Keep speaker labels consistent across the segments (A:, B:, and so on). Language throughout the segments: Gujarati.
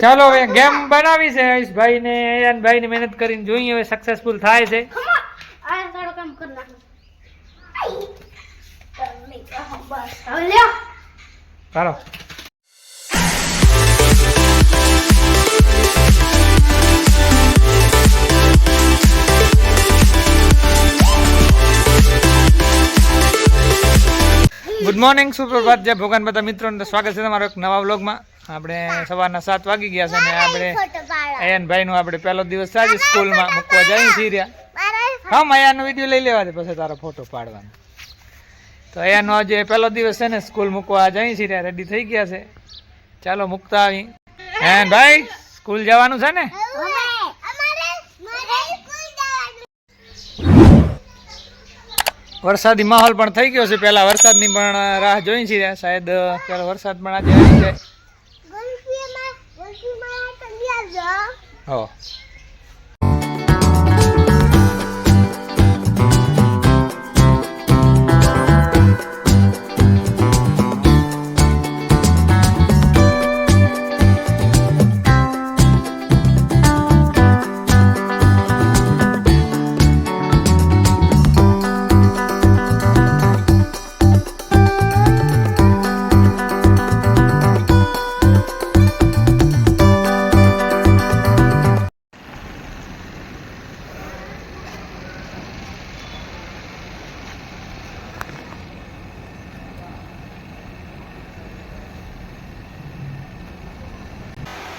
A: ચાલો હવે ગેમ બનાવી છે આયુષભાઈ ને અયાનભાઈ ની મહેનત કરીને જોઈએ હવે સક્સેસફુલ થાય છે. ચાલો. ગુડ મોર્નિંગ સુપ્રભાત જય ભગવાન બધા મિત્રોને સ્વાગત છે તમારો એક નવા વ્લોગમાં. આપણે સવારના સાત વાગી ગયા છે અને આપણે
B: ફોટો પાડો.
A: નું આપણે પહેલો દિવસ આજે સ્કૂલમાં મૂકવા જઈ છીએ રહ્યા હા માયાનો વીડિયો લઈ લેવા દે પછી તારો ફોટો પાડવાનો. તો અયાનો આજે પહેલો દિવસ છે ને સ્કૂલ મૂકવા જઈ છીએ રેડી થઈ ગયા છે. ચાલો મૂકતા આવી હે ભાઈ સ્કૂલ જવાનું છે ને? વરસાદી માહોલ પણ થઈ ગયો છે. પહેલાં વરસાદની પણ રાહ જોઈ છે. શાયદ પેલો વરસાદ પણ આજે આવી જાય. હો.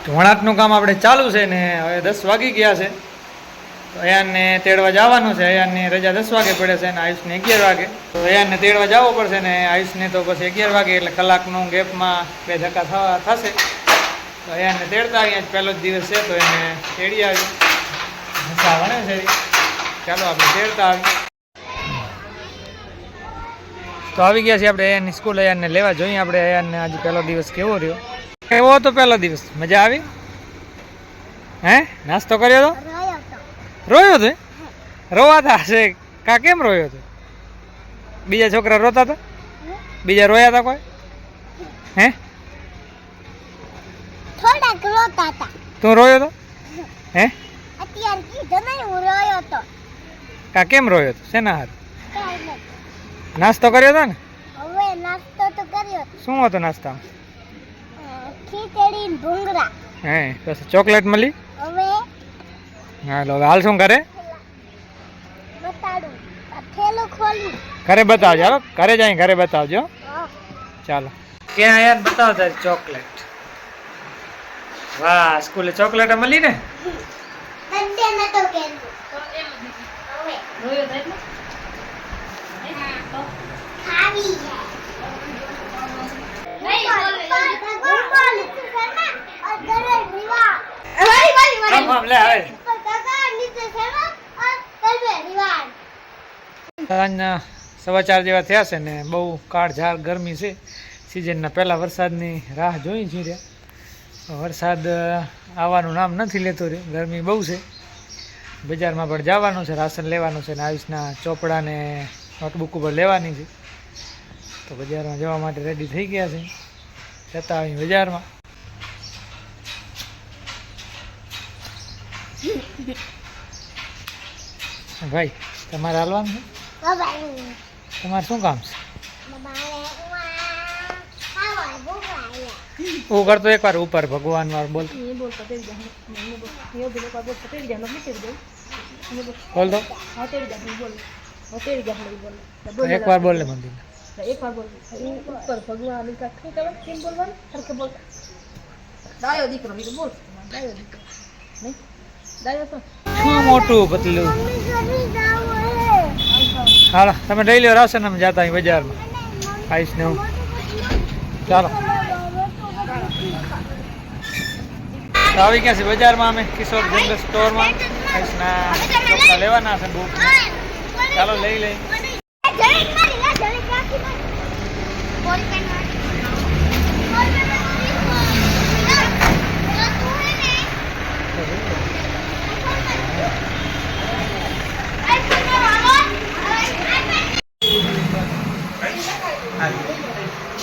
A: વણાટનું કામ આપણે ચાલુ છે ને હવે દસ વાગી ગયા છે. તો અયાનને તેડવા જવાનું છે. અયાનની રજા દસ વાગે પડે છે અને આયુષને અગિયાર વાગે. તો અયાનને તેડવા જવો પડશે ને આયુષને તો પછી અગિયાર વાગે એટલે કલાકનું ગેપમાં બે ધક્કા થવા થશે. તો અયાનને તેડતા અહીંયા પહેલો જ દિવસ છે તો એને તેડી આવી. હસા વણે છે. ચાલો આપણે તેડતા આવી તો આવી ગયા છીએ આપણે અયાનની સ્કૂલ. અયાનને લેવા જોઈએ. આપણે અયાનને આજે પહેલો દિવસ કેવો રહ્યો? કેવો હતો પહેલો દિવસ. મજા આવી? હે? નાસ્તો કર્યો હતો
B: રોયો
A: હતો રોવાતા હશે. કા કેમ રોયો હતો બીજા છોકરા રોતા હતા બીજા રોયા હતા કોઈ? હે?
B: થોડાક રોતા હતા
A: તું રોયો તો? હે.
B: અત્યારે કીધો નહીં હું રોયો હતો
A: કા કેમ રોયો હતો શેના હાર? નાસ્તો કર્યો હતો ને?
B: હવે નાસ્તો તો કર્યો.
A: શું હતો નાસ્તામાં?
B: ખીચડી ને
A: હે પછી ચોકલેટ મળી?
B: હવે
A: હા લો હાલ શું કરે
B: બતાડું. થેલો ખોલી.
A: ઘરે બતાવજો હાલો ઘરે જાય ઘરે બતાવજો
B: હા.
A: ચાલો. ક્યાં યાર બતાવો તારી ચોકલેટ. વાહ સ્કૂલે ચોકલેટ મળી ને?
B: બધે નતો કેવું હવે ખાવી
A: આમ આમ લે હવે સાંજના સવા ચાર જેવા થયા છે ને બહુ કાળઝાળ ગરમી છે. સિઝનના પહેલાં વરસાદની રાહ જોઈ છીએ રહ્યા. વરસાદ આવવાનું નામ નથી લેતો રહ્યો. ગરમી બહુ છે. બજારમાં પણ જવાનું છે, રાશન લેવાનું છે ને આયુષના ચોપડા ને નોટબુક ઉપર લેવાની છે. તો બજારમાં જવા માટે રેડી થઈ ગયા છે. જતા આવી બજારમાં. ભાઈ, તમારે હાલવાનું છે? તમારે શું કામ છે? હું કરતો એકવાર ઉપર ભગવાન વાર બોલ. બોલ તો. એકવાર બોલ લે મંદિર.
C: એક વાર બોલ. ઉપર ભગવાન કેમ બોલવાનું? સરખે બોલ. ડાયો દીકરો બોલ. ડાયો દીકરો. નહીં? ડાયો તો.
A: શું મોટું પતલું? હાલો, તમે લઈ લો રાશન અમે જતા અહીં બજારમાં. આવીશ ને હું ચાલો. આવી ગયા છે બજારમાં અમે, કિશોર જનરલ સ્ટોરમાં. આયુષના કપડા લેવાના છે બુક ચાલો, લઈ લઈ.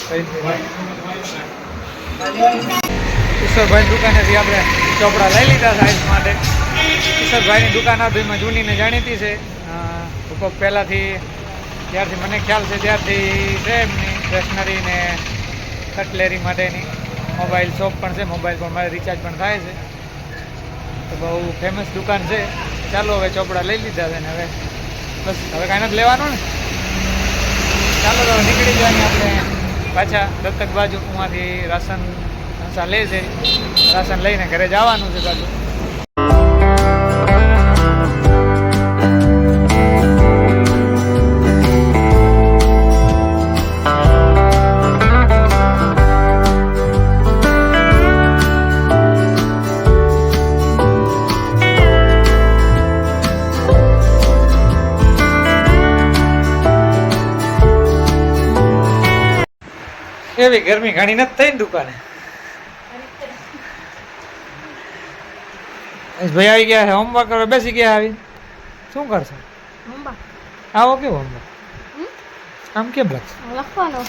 A: કઈ ઈશ્વરભાઈ દુકાનેથી આપણે ચોપડા લઈ લીધા આયુષ માટે. ઈશ્વરભાઈની દુકાન આ ભાઈમાં જૂનીને જાણીતી છે. ઉપર પહેલાંથી જ્યારથી મને ખ્યાલ છે, ત્યારથી છે એમની સ્ટેશનરી ને કટલેરી માટેની મોબાઈલ શોપ પણ છે મોબાઈલ પણ મારે રિચાર્જ પણ થાય છે. તો બહુ ફેમસ દુકાન છે. ચાલો હવે ચોપડા લઈ લીધા છે ને હવે. બસ, હવે કાંઈ નથી લેવાનું ને. ચાલો તો નીકળી જવાની આપણે. પાછા દત્તક બાજુ ઉમાંથી રાશન સંસા લે છે. રાશન લઈને ઘરે જવાનું છે પાછું. એવી ગરમી ઘણી નથી થઈ ને દુકાને ભાઈ આવી ગયા છે હોમવર્ક કરવા બેસી ગયા આવી. શું કરશો? આવો કેવો હોમવર્ક? આમ કેમ લખશો
C: લખવાનો.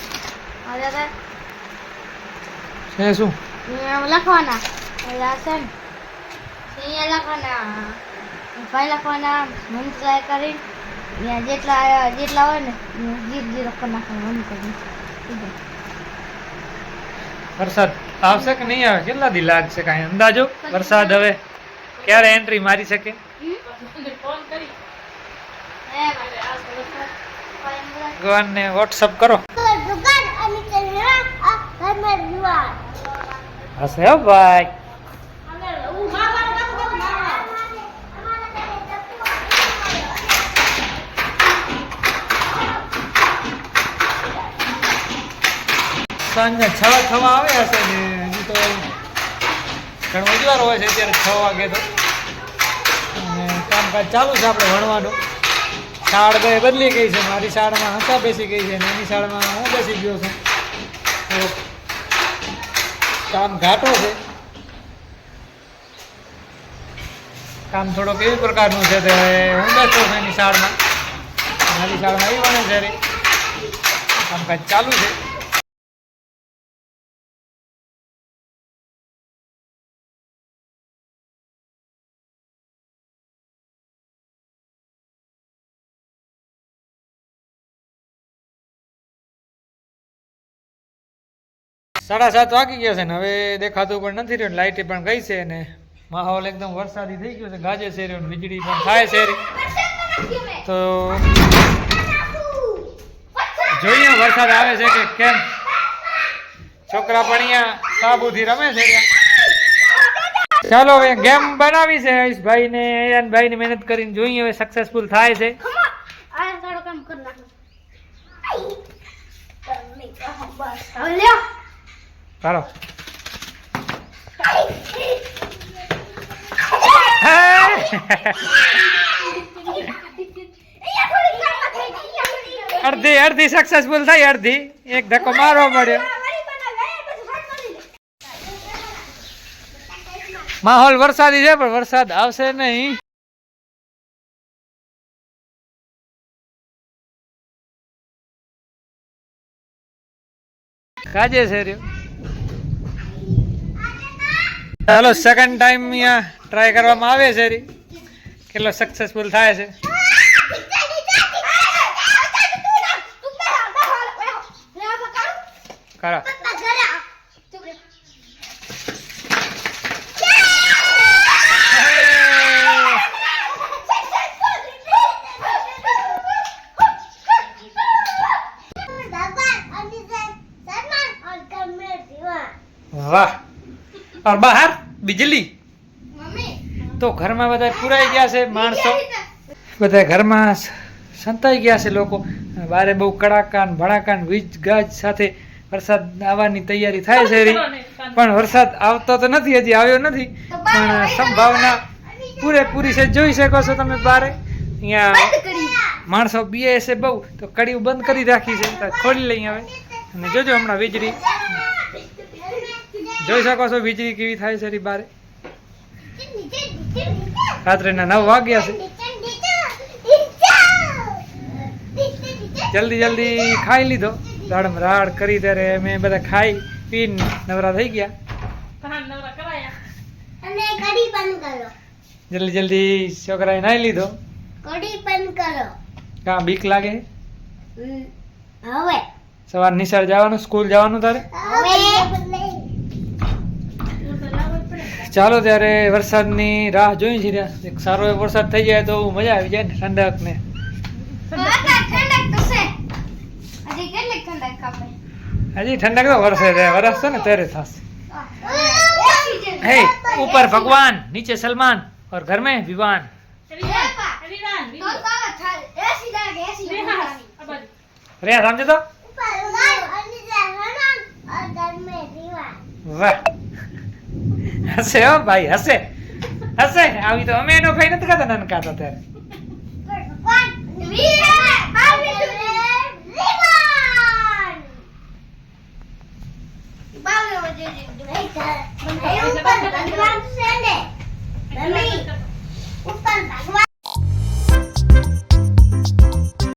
A: છે શું?
C: અહીંયા લખવાના. લખવાના. ભાઈ લખવાના. મન ટ્રાય કરી. અહીંયા જેટલા જેટલા હોય ને જીર જીરો નાખવાનું. કરી
A: વરસાદ આવશે કે નહીં આવે? કેટલા દી લાગશે કાંઈ? અંદાજો? વરસાદ હવે ક્યારે એન્ટ્રી મારી શકે? ભગવાનને વોટ્સઅપ કરો. હશે ભાઈ. સાંજના છ થવા આવ્યા હશે ને, હજી તો ઘણો ઉજવાર હોય છે અત્યારે છ વાગે તો. અને કામકાજ ચાલુ છે આપણે ભણવાનું. શાળ તો બદલી ગઈ છે, મારી શાળમાં હતા બેસી ગઈ છે અને એની શાળમાં હું બેસી ગયો છું. કામ ઘાટો છે. કામ થોડો કેવી પ્રકારનું છે તે હું બેસતો છું એની શાળમાં. મારી શાળમાં એ ભણે છે. કામકાજ ચાલુ છે. સાડા સાત વાગી ગયા છે ને હવે દેખાતું પણ નથી રહ્યું લાઇટ પણ ગઈ છે ને માહોલ એકદમ વરસાદી થઈ ગયો છે ગાજે છે રહ્યો વીજળી પણ થાય છે. તો જોઈએ વરસાદ આવે છે કે કેમ? છોકરા પણ અહીંયા સાબુથી રમે છે. ચાલો હવે ગેમ બનાવી છે આયુષભાઈ ને અયાનભાઈ ની મહેનત કરીને જોઈએ હવે સક્સેસફુલ થાય છે.
C: કામ કરી નાખો. હવે લ્યો
A: ચાલો હા! અડધી અડધી સક્સેસફુલ થઈ અડધી એક ધક્કો મારવો પડ્યો માહોલ વરસાદી છે પણ વરસાદ આવશે નહીં કાજે છે રહ્યો ચાલો સેકન્ડ ટાઈમ અહીંયા ટ્રાય કરવામાં આવે છે રી. કેટલો સક્સેસફુલ થાય છે. કરો. વાહ. બહાર? બિજલી? તો ઘરમાં બધા પુરાઈ ગયા છે માણસો? બધા ઘરમાં સંતાઈ ગયા છે લોકો. બારે બહુ કડાકાન ભડાકાન વીજ ગાજ સાથે વરસાદ આવવાની તૈયારી થાય છે. પણ વરસાદ આવતો તો નથી હજી આવ્યો નથી. પણ સંભાવના પૂરેપૂરી છે જોઈ શકો છો તમે બારે. અહીંયા માણસો બીએ છે બહુ તો કડી બંધ કરી રાખી છે. ખોલી લઈ આવે. અને જોજો હમણાં વીજળી. જોઈ શકો છો વીજળી કેવી થાય છે બારે. રાત્રેના નવ વાગ્યા છે. જલ્દી જલ્દી ખાઈ લીધો. રાડમ રાડ કરી ત્યારે અમે બધા ખાઈ પીને નવરા થઈ ગયા. જલ્દી જલ્દી છોકરાએ નાઈ લીધો.
B: કા
A: કાં બીક લાગે?
B: હવે.
A: સવાર નિશાળ જવાનું સ્કૂલ જવાનું તારે?
B: હવે.
A: ચાલો ત્યારે વરસાદની રાહ જોઈ છીએ એક સારો એવો વરસાદ થઈ જાય તો મજા આવી જાય ને ઠંડક ને
C: ઠંડક તો છે હજી કેટલી ઠંડક કાપે
A: હજી ઠંડક તો વરસે છે વરસશે ને ત્યારે થશે
C: એસી જેવી.
A: હે ઉપર ભગવાન નીચે સલમાન और घर में विवान
C: તો તો હવે થાય.
A: હશે હો ભાઈ, હશે. હશે. આવી તો અમે એનો ભાઈ નથી ખાતા નાનકા હતા ત્યારે
B: ભગવાન.